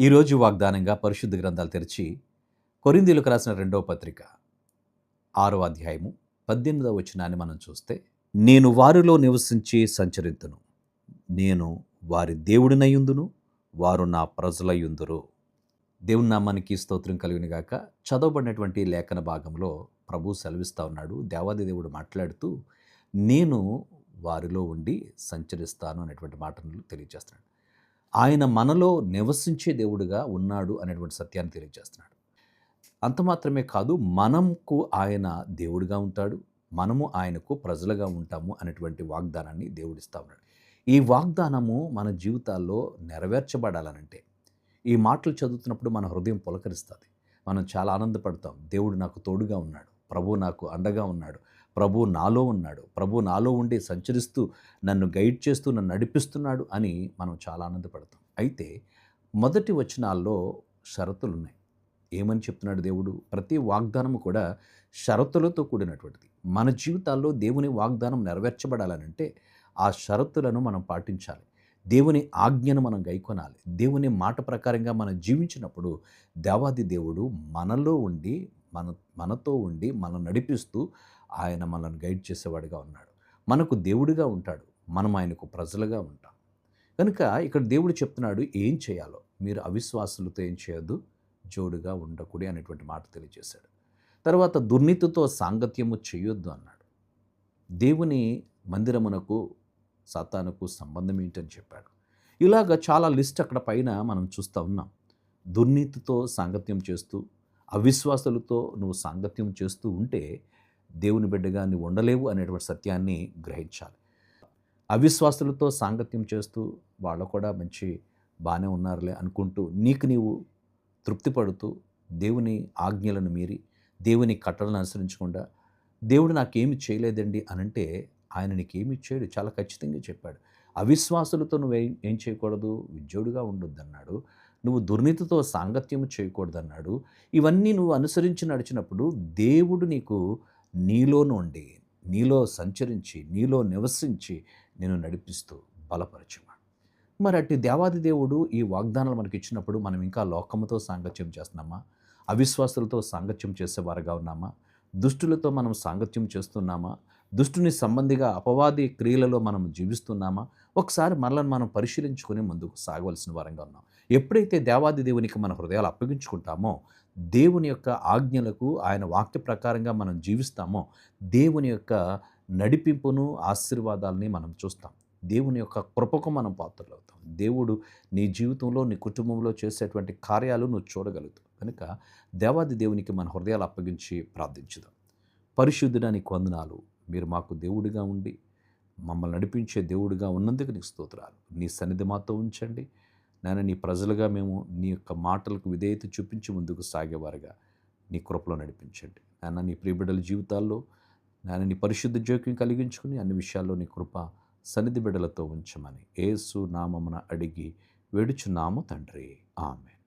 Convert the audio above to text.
ఈరోజు వాగ్దానంగా పరిశుద్ధ గ్రంథాలు తెరిచి కొరిందీలకు రాసిన రెండవ పత్రిక ఆరో అధ్యాయము పద్దెనిమిదవ వచనాన్ని మనం చూస్తే నేను వారిలో నివసించి సంచరింతును. నేను వారి దేవుడినయుందును వారు నా ప్రజలయుందురు. దేవుని నామానికి స్తోత్రం కలిగినగాక చదవబడినటువంటి లేఖన భాగంలో ప్రభు సెలవిస్తూ ఉన్నాడు. దేవాది దేవుడు మాట్లాడుతూ నేను వారిలో ఉండి సంచరిస్తాను అనేటువంటి మాటను తెలియజేస్తున్నాడు. ఆయన మనలో నివసించే దేవుడుగా ఉన్నాడు అనేటువంటి సత్యాన్ని తెలియజేస్తున్నాడు. అంత మాత్రమే కాదు మనకు ఆయన దేవుడిగా ఉంటాడు మనము ఆయనకు ప్రజలుగా ఉంటాము అనేటువంటి వాగ్దానాన్ని దేవుడిస్తూ ఉన్నాడు. ఈ వాగ్దానము మన జీవితాల్లో నెరవేర్చబడాలనంటే ఈ మాటలు చదువుతున్నప్పుడు మన హృదయం పులకరిస్తుంది. మనం చాలా ఆనందపడతాం. దేవుడు నాకు తోడుగా ఉన్నాడు ప్రభు నాకు అండగా ఉన్నాడు ప్రభు నాలో ఉన్నాడు. ప్రభు నాలో ఉండి సంచరిస్తూ నన్ను గైడ్ చేస్తూ నన్ను నడిపిస్తున్నాడు అని మనం చాలా ఆనందపడతాం. అయితే మొదటి వచనాల్లో షరతులు ఉన్నాయి ఏమని చెప్తున్నాడు దేవుడు? ప్రతి వాగ్దానము కూడా షరతులతో కూడినటువంటిది. మన జీవితాల్లో దేవుని వాగ్దానం నెరవేర్చబడాలనంటే ఆ షరతులను మనం పాటించాలి. దేవుని ఆజ్ఞను మనం గైకొనాలి. దేవుని మాట ప్రకారంగా మనం జీవించినప్పుడు దేవాది దేవుడు మనలో ఉండి మన మనతో ఉండి మనం నడిపిస్తూ ఆయన మనల్ని గైడ్ చేసేవాడిగా ఉన్నాడు. మనకు దేవుడిగా ఉంటాడు. మనం ఆయనకు ప్రజలుగా ఉంటాం. కనుక ఇక్కడ దేవుడు చెప్తున్నాడు ఏం చేయాలో. మీరు అవిశ్వాసులతో ఏం చేయొద్దు. జోడుగా ఉండకూడి అనేటువంటి మాట తెలియజేశాడు. తర్వాత దుర్నీతితో సాంగత్యము చేయొద్దు అన్నాడు. దేవుని మందిరమునకు సతానుకు సంబంధం ఏంటని చెప్పాడు. ఇలాగ చాలా లిస్ట్ అక్కడ పైన మనం చూస్తూ ఉన్నాం. దుర్నీతితో సాంగత్యం చేస్తూ అవిశ్వాసులతో నువ్వు సాంగత్యం చేస్తూ ఉంటే దేవుని బిడ్డగా నువ్వు ఉండలేవు అనేటువంటి సత్యాన్ని గ్రహించాలి. అవిశ్వాసులతో సాంగత్యం చేస్తూ వాళ్ళు కూడా మంచి బాగానే ఉన్నారులే అనుకుంటూ నీకు నీవు తృప్తిపడుతూ దేవుని ఆజ్ఞలను మీరి దేవుని కట్టలను అనుసరించకుండా దేవుడు నాకేమి చేయలేదండి అనంటే ఆయన నీకేమి చేయడు చాలా ఖచ్చితంగా చెప్పాడు. అవిశ్వాసులతో నువ్వు ఏం ఏం చేయకూడదు? విద్యోడుగా ఉండొద్దన్నాడు. నువ్వు దుర్నీతితో సాంగత్యము చేయకూడదన్నాడు. ఇవన్నీ నువ్వు అనుసరించి నడిచినప్పుడు దేవుడు నీకు నీలో నుండి నీలో సంచరించి నీలో నివసించి నేను నడిపిస్తూ బలపరచున్నాడు మరి అట్టి దేవాది దేవుడు ఈ వాగ్దానాలు మనకి ఇచ్చినప్పుడు మనం ఇంకా లోకముతో సాంగత్యం చేస్తున్నామా? అవిశ్వాసులతో సాంగత్యం చేసేవారుగా ఉన్నామా? దుష్టులతో మనం సాంగత్యం చేస్తున్నామా? దుష్టుని సంబంధిగా అపవాది క్రియలలో మనం జీవిస్తున్నామా? ఒకసారి మనలను మనం పరిశీలించుకుని ముందుకు సాగవలసిన వారంగా ఉన్నాం. ఎప్పుడైతే దేవాది దేవునికి మన హృదయాలు అప్పగించుకుంటామో దేవుని యొక్క ఆజ్ఞలకు ఆయన వాక్య ప్రకారంగా మనం జీవిస్తామో దేవుని యొక్క నడిపింపును ఆశీర్వాదాలని మనం చూస్తాం. దేవుని యొక్క కృపకు మనం పాత్రలు అవుతాం దేవుడు నీ జీవితంలో నీ కుటుంబంలో చేసేటువంటి కార్యాలు నువ్వు చూడగలుగుతావు. కనుక దేవాది దేవునికి మన హృదయాలు అప్పగించి ప్రార్థించుదాం. పరిశుద్ధుడానికి వందనాలు. మీరు మాకు దేవుడిగా ఉండి మమ్మల్ని నడిపించే దేవుడిగా ఉన్నందుకు నీకు స్తోత్రాలు. నీ సన్నిధి మాతో ఉంచండి. నేను నీ ప్రజలుగా మేము నీ యొక్క మాటలకు విధేయత చూపించి ముందుకు సాగేవారుగా నీ కృపలో నడిపించండి. నాన్న నీ ప్రియబిడ్డల జీవితాల్లో నాన్న నీ పరిశుద్ధ జోక్యం కలిగించుకుని అన్ని విషయాల్లో నీ కృప సన్నిధి బిడ్డలతో ఉంచమని ఏసు నామమున అడిగి వేడుచున్నాము తండ్రి. ఆమె